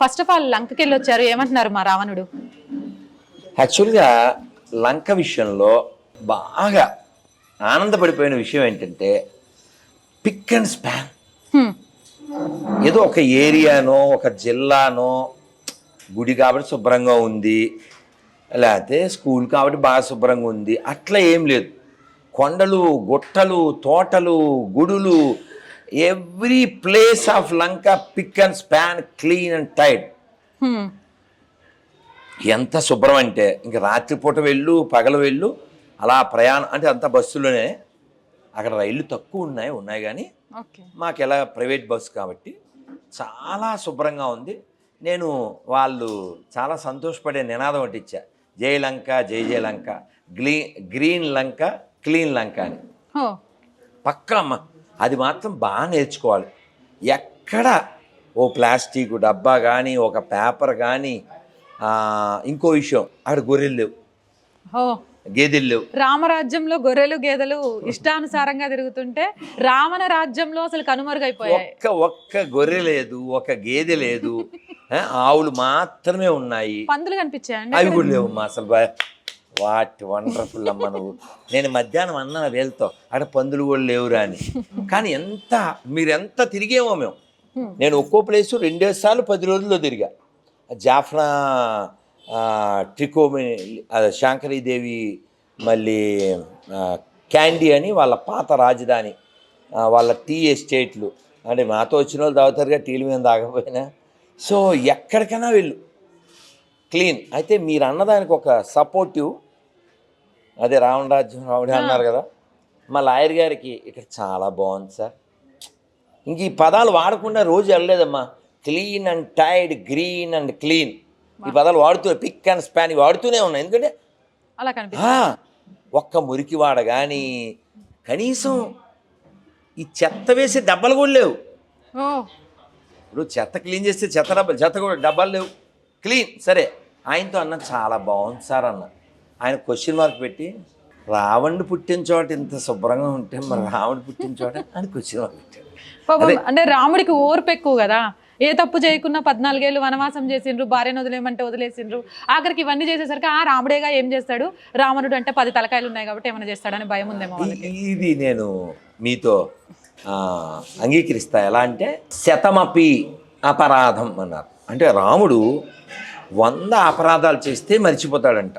First of all లంకకి వెళ్ళి వచ్చారు ఏమంటున్నారు మా రావణుడు? యాక్చువల్గా లంక విషయంలో బాగా ఆనందపడిపోయిన విషయం ఏంటంటే పిక్ అండ్ స్పాన్. ఏదో ఒక ఏరియానో ఒక జిల్లానో గుడి కాబట్టి శుభ్రంగా ఉంది. లేకపోతే స్కూల్ కాబట్టి బాగా శుభ్రంగా ఉంది. అట్లా ఏం లేదు. కొండలు గుట్టలు తోటలు గుడులు every place of Lanka pick and span clean and tight hmm. ఎంత శుభ్రం అంటే ఇంక రాత్రిపూట వెళ్ళు పగలు వెళ్ళు అలా ప్రయాణం అంటే అంత బస్సులోనే అక్కడ రైళ్ళు తక్కువ ఉన్నాయి ఉన్నాయి కానీ మాకు ఎలా ప్రైవేట్ బస్సు కాబట్టి చాలా శుభ్రంగా ఉంది. నేను వాళ్ళు చాలా సంతోషపడే నినాదం ఒకటి ఇచ్చా. జై లంక జై జై లంక గ్లీ గ్రీన్ లంక క్లీన్ లంక అని. పక్కా అమ్మ అది మాత్రం బాగా నేర్చుకోవాలి. ఎక్కడ ఓ ప్లాస్టిక్ డబ్బా కానీ ఒక పేపర్ కానీ ఇంకో విషయం అక్కడ గొర్రెలు గేదెలు రామరాజ్యంలో గొర్రెలు గేదెలు ఇష్టానుసారంగా తిరుగుతుంటే రావణ రాజ్యంలో అసలు కనుమరుగైపోయాయి. ఒక్క ఒక్క గొర్రె లేదు ఒక గేదె లేదు. ఆవులు మాత్రమే ఉన్నాయి. పందులు కనిపించాయండి అవి కూడా లేవు అసలు. వాట్ వండర్ఫుల్ అమ్మ నువ్వు. నేను మధ్యాహ్నం అన్నా వెళ్తావు అక్కడ పందులు కూడా లేవురా అని. కానీ ఎంత మీరు ఎంత తిరిగేమో మేము. నేను ఒక్కో ప్లేసు రెండేసి సార్లు పది రోజుల్లో తిరిగా. జాఫ్నా ట్రికోమి శాంకరీదేవి మళ్ళీ క్యాండీ అని వాళ్ళ పాత రాజధాని వాళ్ళ టీ ఎస్టేట్లు. అంటే మాతో వచ్చిన వాళ్ళు తాగుతారుగా టీల మీద తాగపోయినా సో ఎక్కడికైనా వెళ్ళు. క్లీన్. అయితే మీరు అన్నదానికి ఒక సపోర్టివ్ అదే రావణరాజ్యం రావుడే అన్నారు కదా. మా లాయర్ గారికి ఇక్కడ చాలా బాగుంది సార్. ఇంక ఈ పదాలు వాడకుండా రోజు వెళ్ళలేదమ్మా. Clean and tide green and clean. ఈ పదాలు వాడుతూ పిక్ అండ్ స్పాన్ వాడుతూనే ఉన్నాయి. ఎందుకంటే ఒక్క మురికి వాడ కానీ కనీసం ఈ చెత్త వేసే డబ్బాలు కూడా లేవు. ఇప్పుడు చెత్త క్లీన్ చేస్తే చెత్త డబ్బాలు చెత్త కూడా డబ్బాలు లేవు. క్లీన్ సరే. ఆయనతో అన్న చాలా బాగుంది సార్ అన్న. ఆయన క్వశ్చన్ మార్క్ పెట్టి రావణ్ణి పుట్టిన చోట ఇంత శుభ్రంగా ఉంటే మరి రావణ్ పుట్టిన చోట? అని క్వశ్చన్ మార్క్ పెట్టాడు. అంటే రాముడికి ఓర్పు ఎక్కువ కదా. ఏ తప్పు చేయకున్నా పద్నాలుగేళ్ళు వనవాసం చేసిండ్రు భార్యను వదిలేయమంటే వదిలేసిండ్రు. ఆఖరికి ఇవన్నీ చేసేసరికి ఆ రాముడేగా ఏం చేస్తాడు? రావణుడు అంటే పది తలకాయలు ఉన్నాయి కాబట్టి ఏమైనా చేస్తాడని భయం ఉందేమో ఇది నేను మీతో అంగీకరిస్తా. ఎలా అంటే శతమపి అపరాధం అన్నారు. అంటే రాముడు వంద అపరాధాలు చేస్తే మర్చిపోతాడంట.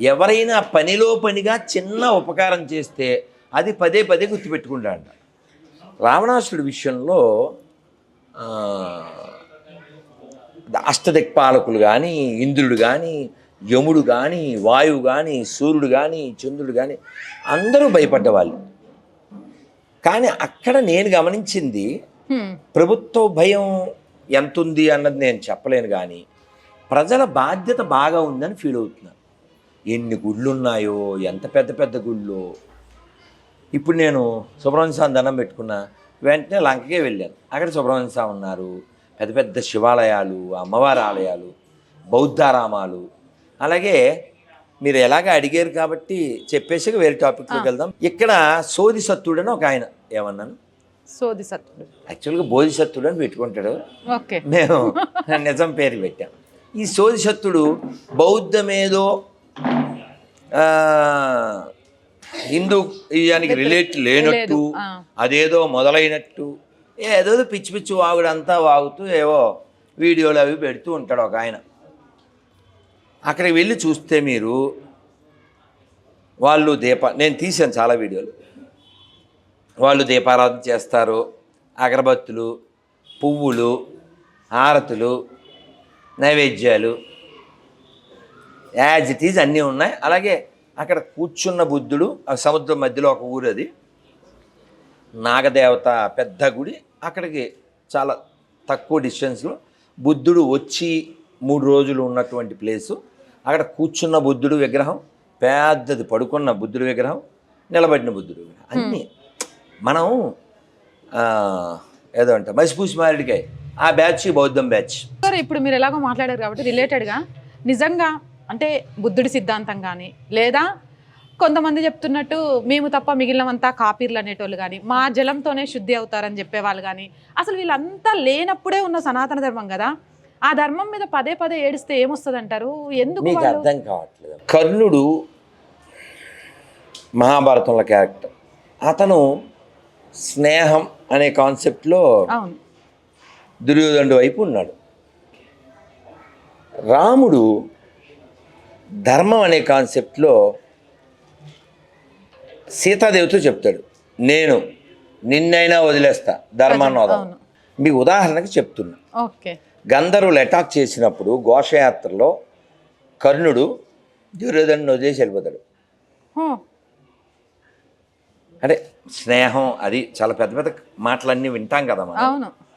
ఎవరైనా పనిలో పనిగా చిన్న ఉపకారం చేస్తే అది పదే పదే గుర్తుపెట్టుకుంటాడంట. రావణాసుడి విషయంలో అష్టదిక్పాలకులు కానీ ఇంద్రుడు కానీ యముడు కానీ వాయువు కానీ సూర్యుడు కానీ చంద్రుడు కానీ అందరూ భయపడ్డవాళ్ళు. కానీ అక్కడ నేను గమనించింది. ప్రభుత్వ భయం ఎంత ఉంది అన్నది నేను చెప్పలేను కానీ ప్రజల బాధ్యత బాగా ఉందని ఫీల్ అవుతున్నాను. ఎన్ని గుళ్ళు ఉన్నాయో ఎంత పెద్ద పెద్ద గుళ్ళు. ఇప్పుడు నేను సుబ్రహ్మణ్య స్వామి దండం పెట్టుకున్నా వెంటనే లంకకే వెళ్ళాను. అక్కడ సుబ్రహ్మణ్య స్వామి ఉన్నారు. పెద్ద పెద్ద శివాలయాలు అమ్మవారి ఆలయాలు బౌద్ధారామాలు అలాగే మీరు ఎలాగ అడిగారు కాబట్టి చెప్పేసి వేరే టాపిక్లోకి వెళ్దాం. ఇక్కడ సోది సత్తుడు అని ఒక ఆయన ఏమన్నాను? సోది సత్తుడు యాక్చువల్గా బోధిసత్తుడు అని పెట్టుకుంటాడు. ఓకే. మేము నిజం పేరు పెట్టాం ఈ సోదిసత్తుడు బౌద్ధమేదో హిందూ ఇయానికి రిలేట్ లేనట్టు. అదేదో మొదలైనట్టు ఏదో పిచ్చి పిచ్చి వాగుడంతా వాగుతూ ఏవో వీడియోలు అవి పెడుతూ ఉంటాడు ఒక ఆయన అక్కడికి వెళ్ళి చూస్తే మీరు వాళ్ళు దీప నేను తీశాను చాలా వీడియోలు వాళ్ళు దీపారాధన చేస్తారు అగరబత్తులు పువ్వులు హారతులు నైవేద్యాలు. యాజ్ ఇట్ ఈజ్ అన్నీ ఉన్నాయి. అలాగే అక్కడ కూర్చున్న బుద్ధుడు ఆ సముద్రం మధ్యలో ఒక ఊరు అది. నాగదేవత పెద్ద గుడి. అక్కడికి చాలా తక్కువ డిస్టెన్స్లో బుద్ధుడు వచ్చి మూడు రోజులు ఉన్నటువంటి ప్లేసు అక్కడ కూర్చున్న బుద్ధుడు విగ్రహం పెద్దది పడుకున్న బుద్ధుడు విగ్రహం నిలబడిన బుద్ధుడు విగ్రహం. అన్నీ మనం ఏదో అంట. మసిపూసి మారేడికాయ. ఆ బ్యాచ్ బౌద్ధం బ్యాచ్. సార్ ఇప్పుడు మీరు ఎలాగో మాట్లాడారు కాబట్టి రిలేటెడ్గా నిజంగా అంటే బుద్ధుడి సిద్ధాంతం కానీ లేదా కొంతమంది చెప్తున్నట్టు మేము తప్ప మిగిలినవంతా కాపీర్లు అనేటోళ్ళు కానీ మా జలంతోనే శుద్ధి అవుతారని చెప్పేవాళ్ళు కానీ అసలు వీళ్ళంతా లేనప్పుడే ఉన్న సనాతన ధర్మం కదా. ఆ ధర్మం మీద పదే పదే ఏడిస్తే ఏమొస్తుంది అంటారు ఎందుకు మీకు అర్థం కావట్లేదు. కర్ణుడు మహాభారతంలో క్యారెక్టర్. అతను స్నేహం అనే కాన్సెప్ట్లో అవును. దుర్యోధనుడు వైపు ఉన్నాడు. రాముడు ధర్మం అనే కాన్సెప్ట్లో సీతాదేవితో చెప్తాడు. నేను నిన్నైనా వదిలేస్తా అవును. మీకు ఉదాహరణకి చెప్తున్నా. ఓకే. గంధర్వులు అటాక్ చేసినప్పుడు ఘోషయాత్రలో కర్ణుడు దుర్యోధను వదిలేసి వెళ్ళిపోతాడు. అంటే స్నేహం అది చాలా పెద్ద పెద్ద మాటలన్నీ వింటాం కదా మనం. అవును.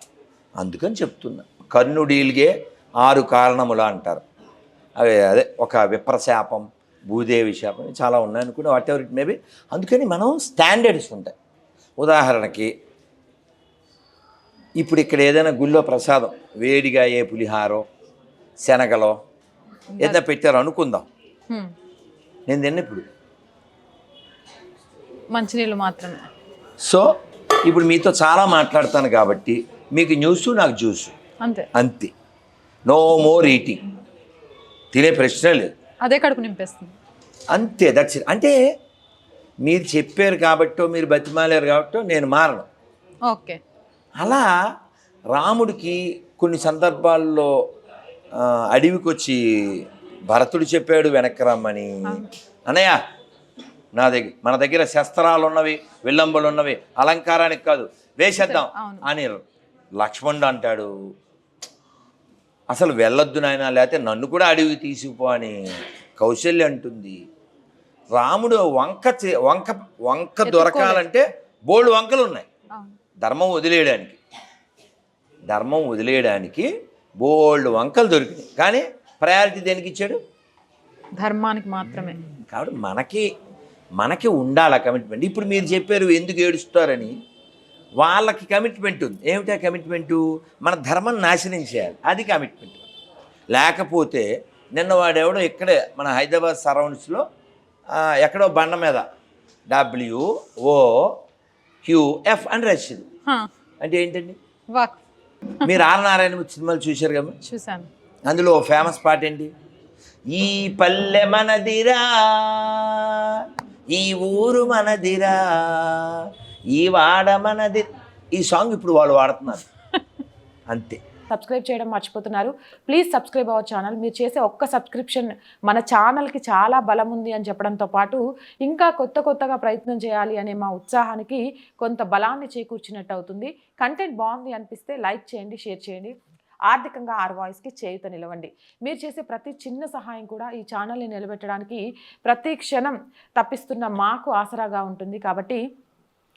అందుకని చెప్తున్నా. కర్ణుడీల్గే ఆరు కారణములు అంటారు. అవి అదే ఒక విప్రశాపం భూదేవి శాపం చాలా ఉన్నాయి అనుకుని వాట్ ఎవర్ ఇట్ మేబీ అందుకని మనం స్టాండర్డ్స్ ఉంటాయి. ఉదాహరణకి ఇప్పుడు ఇక్కడ ఏదైనా గుళ్ళో ప్రసాదం వేడిగా ఏ పులిహారో శనగలో ఏదైనా పెట్టారో అనుకుందాం. నేను తిన్న ఇప్పుడు. మంచినీళ్ళు మాత్రమే. సో ఇప్పుడు మీతో చాలా మాట్లాడతాను కాబట్టి మీకు న్యూస్ నాకు జ్యూస్ అంతే. అంతే. నో మోర్ ఈటింగ్ తినే ప్రశ్న లేదు. అదే కడుపు నింపేస్తుంది. అంతే దట్స్ అంటే మీరు చెప్పారు కాబట్టో మీరు బతిమాలారు కాబట్టో నేను మారను. ఓకే. అలా రాముడికి కొన్ని సందర్భాల్లో అడవికి వచ్చి భరతుడు చెప్పాడు వెనక్కి రమ్మని. అన్నయ్య నా దగ్గర మన దగ్గర శస్త్రాలు ఉన్నవి విల్లంబులు ఉన్నవి అలంకారానికి కాదు వేసేద్దాం. అని లక్ష్మణుడు అంటాడు అసలు వెళ్ళొద్దు నాయన లేకపోతే నన్ను కూడా అడవికి తీసుకుపో అని కౌశల్య అంటుంది. రాముడు వంక చే- వంక వంక దొరకాలంటే బోల్డ్ వంకలు ఉన్నాయి. ధర్మం వదిలేయడానికి. ధర్మం వదిలేయడానికి బోల్డ్ వంకలు దొరికినాయి. కానీ ప్రయారిటీ దేనికి ఇచ్చాడు? ధర్మానికి మాత్రమే. కాబట్టి మనకి మనకి ఉండాలి కమిట్మెంట్ ఇప్పుడు మీరు చెప్పారు ఎందుకు ఏడుస్తారని? వాళ్ళకి కమిట్మెంట్ ఉంది. ఏమిటా కమిట్మెంటు మన ధర్మం నాశనం చేయాలి. అది కమిట్మెంట్ లేకపోతే నిన్న వాడెవడో ఇక్కడే మన హైదరాబాద్ సరౌండ్స్లో ఎక్కడో బండ మీద. డబ్ల్యూ ఓ క్యూఎఫ్ అని రాసింది అంటే ఏంటండి? మీరు ఆర్ నారాయణ సినిమాలు చూశారు కదా? చూశాను. అందులో ఫేమస్ పాట ఏంటి? ఈ పల్లె మనదిరా ఈ ఊరు మనదిరా ఈ వాడమన్నది ఈ సాంగ్ ఇప్పుడు వాళ్ళు వాడుతున్నారు. అంతే. సబ్స్క్రైబ్ చేయడం మర్చిపోతున్నారు. Please subscribe our channel. మీరు చేసే ఒక్క సబ్స్క్రిప్షన్ మన ఛానల్కి చాలా బలం ఉంది అని చెప్పడంతో పాటు ఇంకా కొత్త కొత్తగా ప్రయత్నం చేయాలి అనే మా ఉత్సాహానికి కొంత బలాన్ని చేకూర్చినట్టు అవుతుంది. కంటెంట్ బాగుంది అనిపిస్తే లైక్ చేయండి షేర్ చేయండి. ఆర్థికంగా ఆర్ వాయిస్కి చేయుత నిలవండి. మీరు చేసే ప్రతి చిన్న సహాయం కూడా ఈ ఛానల్ని నిలబెట్టడానికి ప్రతి క్షణం తప్పిస్తున్న మాకు ఆసరాగా ఉంటుంది. కాబట్టి